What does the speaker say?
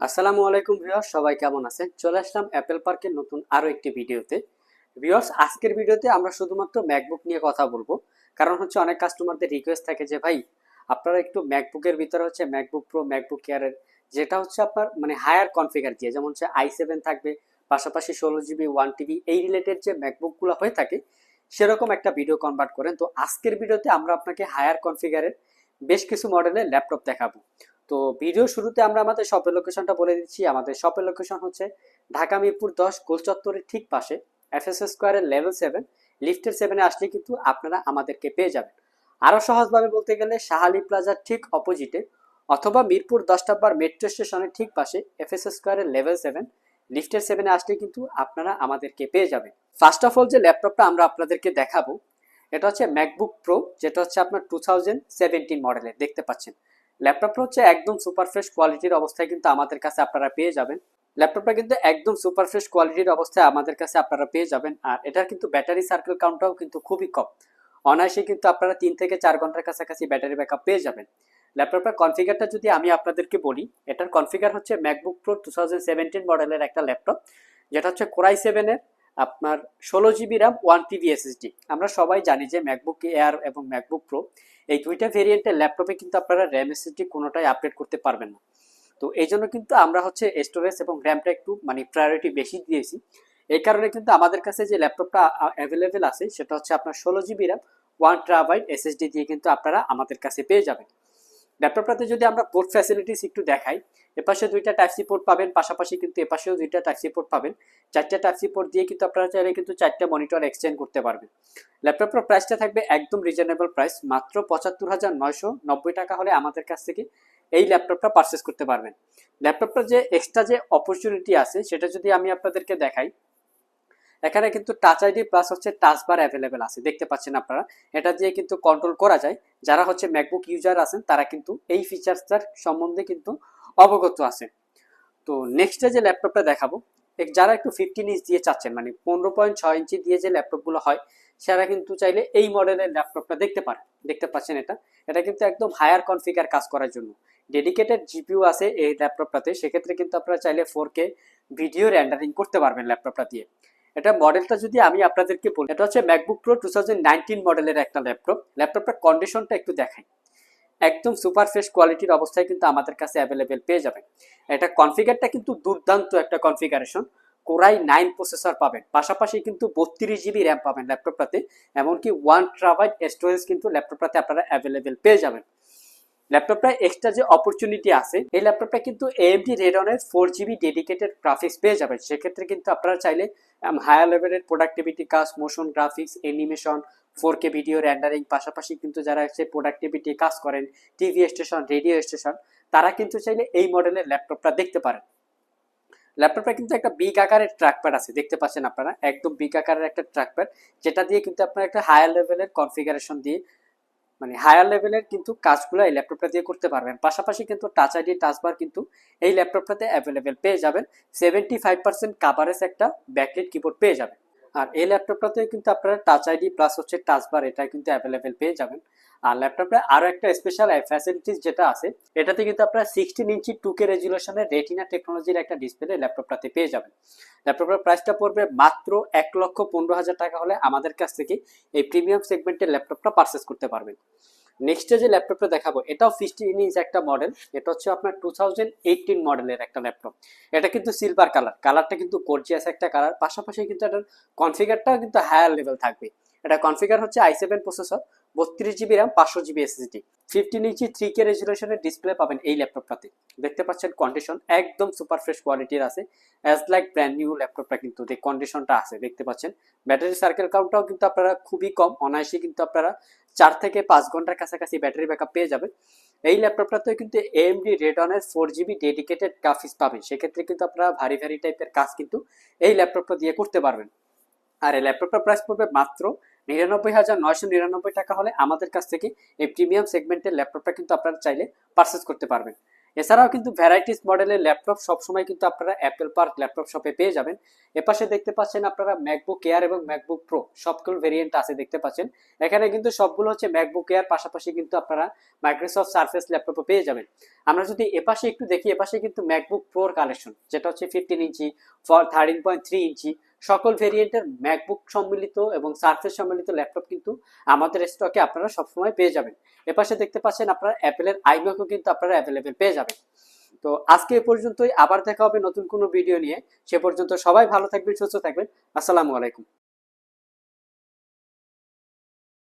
আসসালামু আলাইকুম ভিউয়ার্স, সবাই কেমন আছেন? চলে আসলাম অ্যাপেল পার্কের নতুন আরও একটি ভিডিওতে। ভিউয়ার্স, আজকের ভিডিওতে আমরা শুধুমাত্র ম্যাকবুক নিয়ে কথা বলব। কারণ হচ্ছে অনেক কাস্টমারদের রিকোয়েস্ট থাকে যে, ভাই, আপনারা একটু ম্যাকবুকের ভিতরে হচ্ছে ম্যাকবুক প্রো ম্যাকবুক কেয়ারের যেটা হচ্ছে আপনার মানে হায়ার কনফিগার দিয়ে, যেমন হচ্ছে আই সেভেন থাকবে, পাশাপাশি ষোলো জিবি ওয়ান টিবি এই রিলেটেড যে ম্যাকবুকগুলো হয়ে থাকে, সেরকম একটা ভিডিও কনভার্ট করেন। তো আজকের ভিডিওতে আমরা আপনাকে হায়ার কনফিগারের বেশ কিছু মডেলের ল্যাপটপ দেখাবো। তো ভিডিও শুরুতে আমরা আমাদের শপের লোকেশনটা বলে দিচ্ছি। আমাদের শপের লোকেশন হচ্ছে ঢাকা মিরপুর দশ গোল চত্বরের ঠিক পাশে এফ এস স্কোয়ারের লেভেল সেভেন লিফটের সেভেনে আসলে কিন্তু আপনারা আমাদেরকে পেয়ে যাবেন। আরও সহজভাবে বলতে গেলে শাহালি প্লাজার ঠিক অপোজিটে অথবা মিরপুর দশ নম্বর মেট্রো স্টেশনের ঠিক পাশে এফ এস স্কোয়ারের লেভেল সেভেন লিফটের সেভেনে আসলে কিন্তু আপনারা আমাদেরকে পেয়ে যাবেন। ফার্স্ট অফ অল যে ল্যাপটপটা আমরা আপনাদেরকে দেখাবো, এটা হচ্ছে ম্যাকবুক প্রো যেটা হচ্ছে আপনার টু থাউজেন্ড সেভেন্টিন মডেলের দেখতে পাচ্ছেন। ল্যাপটপটা হচ্ছে একদম সুপার ফ্রেশ কোয়ালিটির অবস্থায় কিন্তু আমাদের কাছে আপনারা পেয়ে যাবেন। ল্যাপটপটা কিন্তু একদম সুপার ফ্রেশ কোয়ালিটির অবস্থায় আমাদের কাছে আপনারা পেয়ে যাবেন। আর এটার কিন্তু ব্যাটারি সার্কেল কাউন্টটাও কিন্তু খুবই কম। অনায়াসে কিন্তু আপনারা তিন থেকে চার ঘণ্টার কাছাকাছি ব্যাটারি ব্যাকআপ পেয়ে যাবেন। ল্যাপটপটার কনফিগারটা যদি আমি আপনাদেরকে বলি, এটার কনফিগার হচ্ছে ম্যাকবুক প্রো টু থাউজেন্ড মডেলের একটা ল্যাপটপ, যেটা হচ্ছে কোরাই সেভেনের আপনার ষোলো GB RAM one TB SSD আমরা সবাই জানি যে ম্যাকবুক এয়ার এবং ম্যাকবুক প্রো এই দুইটা ভেরিয়েন্টের ল্যাপটপে কিন্তু আপনারা র্যাম এসএসডি কোনোটাই আপডেট করতে পারবেন না। তো এই জন্য কিন্তু আমরা হচ্ছে স্টোরেজ এবং র্যামটা একটু মানে প্রায়োরিটি বেশি দিয়েছি। এই কারণে কিন্তু আমাদের কাছে যে ল্যাপটপটা অ্যাভেলেবেল আছে, সেটা হচ্ছে আপনার ষোলো GB RAM one terabyte SSD দিয়ে কিন্তু আপনারা আমাদের কাছে পেয়ে যাবেন। ল্যাপটপটাতে যদি আমরা পোর্ট ফ্যাসিলিটিস একটু দেখাই, এপাশে দুইটা টাইপ সি পোর্ট পাবেন, পাশাপাশি কিন্তু এপাশেও দুইটা টাইপ সি পোর্ট পাবেন। চারটা টাইপ সি পোর্ট দিয়ে কিন্তু আপনারা চাইলে কিন্তু চারটা মনিটর এক্সচেঞ্জ করতে পারবেন। ল্যাপটপটার প্রাইসটা থাকবে একদম রিজনেবল প্রাইস মাত্র পঁচাত্তর হাজার নয়শো নব্বই টাকা হলে আমাদের কাছ থেকে এই ল্যাপটপটা পারচেস করতে পারবেন। ল্যাপটপটার যে এক্সট্রা যে অপরচুনিটি আছে, সেটা যদি আমি আপনাদেরকে দেখাই এখানে কিন্তু টাচ আইডি প্লাস হচ্ছে টাচ বার অ্যাভেলেবেল আছে। দেখতে পাচ্ছেন আপনারা। এটা দিয়ে কিন্তু কন্ট্রোল করা যায়। যারা হচ্ছে ম্যাকবুক ইউজার আছেন, তারা কিন্তু এই ফিচার্সটার সম্বন্ধে কিন্তু অবগত আছে। তো নেক্সটে যে ল্যাপটপটা দেখাবো যারা একটু ফিফটিন ইঞ্চ দিয়ে চাচ্ছেন মানে পনেরো পয়েন্ট ছয় ইঞ্চি দিয়ে যে ল্যাপটপগুলো হয়, সেরা কিন্তু চাইলে এই মডেলের ল্যাপটপটা দেখতে পারেন। দেখতে পাচ্ছেন এটা? এটা কিন্তু একদম হায়ার কনফিগার কাজ করার জন্য। ডেডিকেটেড জিপিউ আছে এই ল্যাপটপটাতে সেক্ষেত্রে কিন্তু আপনারা চাইলে ফোর কে ভিডিও র্যান্ডারিং করতে পারবেন ল্যাপটপটা দিয়ে। এটা মডেলটা যদি আমি আপনাদেরকে বলি, এটা হচ্ছে ম্যাকবুক প্রো টু মডেলের একটা ল্যাপটপ ল্যাপটপটার কন্ডিশনটা একটু দেখাই। একদম সুপার ফ্রেশ কোয়ালিটির অবস্থায় কিন্তু আমাদের কাছে অ্যাভেলেবেল পেয়ে যাবেন। এটা কনফিগারটা কিন্তু দুর্দান্ত একটা কনফিগারেশন কোরাই নাইন প্রসেসর পাবেন। পাশাপাশি কিন্তু বত্রিশ জিবি র্যাম পাবেন ল্যাপটপটাতে এমনকি ওয়ান ট্রাবাইট স্টোরেজ কিন্তু ল্যাপটপটাতে আপনারা অ্যাভেলেবেল পেয়ে যাবেন। ল্যাপটপটা এক্সট্রা যে অপরচুনিটি আছে, এই ল্যাপটপটা কিন্তু এএমডি রেডনের ফোর জিবি ডেডিকেটেড গ্রাফিক্স পেয়ে যাবেন। সেক্ষেত্রে কিন্তু আপনারা চাইলে হায়ার লেভেলের প্রোডাক্টিভিটি কাজ motion graphics animation four K video rendering পাশাপাশি কিন্তু যারা হচ্ছে প্রোডাক্টিভিটি কাজ করেন টিভি স্টেশন রেডিও স্টেশন তারা কিন্তু চাইলে এই মডেলের ল্যাপটপটা দেখতে পারেন। ল্যাপটপটা কিন্তু একটা বিগ আকারের ট্র্যাকপ্যাড আছে, দেখতে পাচ্ছেন আপনারা? একদম বিগ আকারের একটা ট্র্যাকপ্যাড যেটা দিয়ে কিন্তু আপনারা একটা হায়ার লেভেলের কনফিগারেশন দিয়ে মানে হায়ার লেভেলের কিন্তু কাজগুলো এই ল্যাপটপটা দিয়ে করতে পারবেন। পাশাপাশি কিন্তু টাচ আইডি টাচবার কিন্তু এই ল্যাপটপটাতে অ্যাভেলেবেল পেয়ে যাবেন। সেভেন্টি ফাইভ পার্সেন্ট কাভারেজ একটা ব্যাকলেট কিবোর্ড পেয়ে যাবেন। আর এই ল্যাপটপটাতে কিন্তু আপনারা টাচ আইডি প্লাস হচ্ছে টাচ বার এটা কিন্তু অ্যাভেলেবেল পেয়ে যাবেন। আর ল্যাপটপে আরও একটা স্পেশাল ফ্যাসিলিটিস যেটা আছে, এটাতে কিন্তু আপনারা সিক্সটিন ইঞ্চি টু কে রেজুলেশনের রেটিনা টেকনোলজির একটা ডিসপ্লে ল্যাপটপটাতে পেয়ে যাবেন। ল্যাপটপের প্রাইসটা পড়বে মাত্র এক লক্ষ পনেরো হাজার টাকা হলে আমাদের কাছ থেকে এই প্রিমিয়াম সেগমেন্টের ল্যাপটপটা পারচেস করতে পারবেন। নেক্সটে যে ল্যাপটপটা দেখাবো, এটাও ফিফটিন ইঞ্চ একটা মডেল এটা হচ্ছে আপনার টু থাউজেন্ড এইটিন মডেলের একটা ল্যাপটপ এটা কিন্তু সিলভার কালার কালারটা কিন্তু গর্জিয়াস একটা কালার পাশাপাশি কিন্তু এটার কনফিগারটাও কিন্তু হায়ার লেভেল থাকবে। এটা কনফিগার হচ্ছে আই সেভেন প্রসেসর বত্রিশ জিবি র্যাম পাঁচশো GB SSD fifteen inch three K রেজুলেশনের display পাবেন এই ল্যাপটপটাতে দেখতে পাচ্ছেন কন্ডিশন একদম সুপার ফ্রেশ কোয়ালিটির আছে। অ্যাজ লাইক ব্র্যান্ড নিউ ল্যাপটপটা কিন্তু কন্ডিশনটা আছে, দেখতে পাচ্ছেন। ব্যাটারি সার্কেল কাউন্টটাও কিন্তু আপনারা খুবই কম। অনায়াসে কিন্তু আপনারা চার থেকে পাঁচ ঘণ্টার কাছাকাছি ব্যাটারি ব্যাকআপ পেয়ে যাবেন। এই ল্যাপটপটাতে কিন্তু এএমডি রেডনের ফোর জিবি ডেডিকেটেড গ্রাফিক্স পাবেন। সেক্ষেত্রে কিন্তু আপনারা ভারী ভারী টাইপের কাজ কিন্তু এই ল্যাপটপটা দিয়ে করতে পারবেন। আর এই ল্যাপটপটার প্রাইস পড়বে মাত্র নিরানব্বই হাজার নয়শো নিরানব্বই টাকা হলে আমাদের কাছ থেকে এই প্রিমিয়াম সেগমেন্টের ল্যাপটপটা কিন্তু আপনারা চাইলে পারচেস করতে পারবেন। এছাড়াও কিন্তু ভ্যারাইটিস মডেলের ল্যাপটপ সবসময় কিন্তু আপনারা অ্যাপেল পার্ক ল্যাপটপ শপে পেয়ে যাবেন। এপাশে দেখতে পাচ্ছেন আপনারা ম্যাকবুক এয়ার এবং ম্যাকবুক প্রো সবগুলো ভেরিয়েন্ট আছে দেখতে পাচ্ছেন। এখানে কিন্তু সবগুলো হচ্ছে ম্যাকবুক এয়ার পাশাপাশি কিন্তু আপনারা মাইক্রোসফট সার্ফেস ল্যাপটপও পেয়ে যাবেন। আমরা যদি এপাশে একটু দেখি, এপাশে কিন্তু ম্যাকবুক প্রোর কালেকশন যেটা হচ্ছে fifteen inch for thirteen point three inch সকল ভেরিয়েন্টের ম্যাকবুক সম্মিলিত এবং সার্ফেস সম্মিলিত ল্যাপটপ কিন্তু আমাদের স্টকে আপনারা সবসময় পেয়ে যাবেন। এপাশে দেখতে পাচ্ছেন আপনারা অ্যাপেলের আইম্যাকও কিন্তু আপনারা অ্যাভেলেবেল পেয়ে যাবেন। তো আজকে এ পর্যন্তই, আবার দেখা হবে নতুন কোনো ভিডিও নিয়ে। সে পর্যন্ত সবাই ভালো থাকবেন, সুস্থ থাকবেন। আসসালামু আলাইকুম।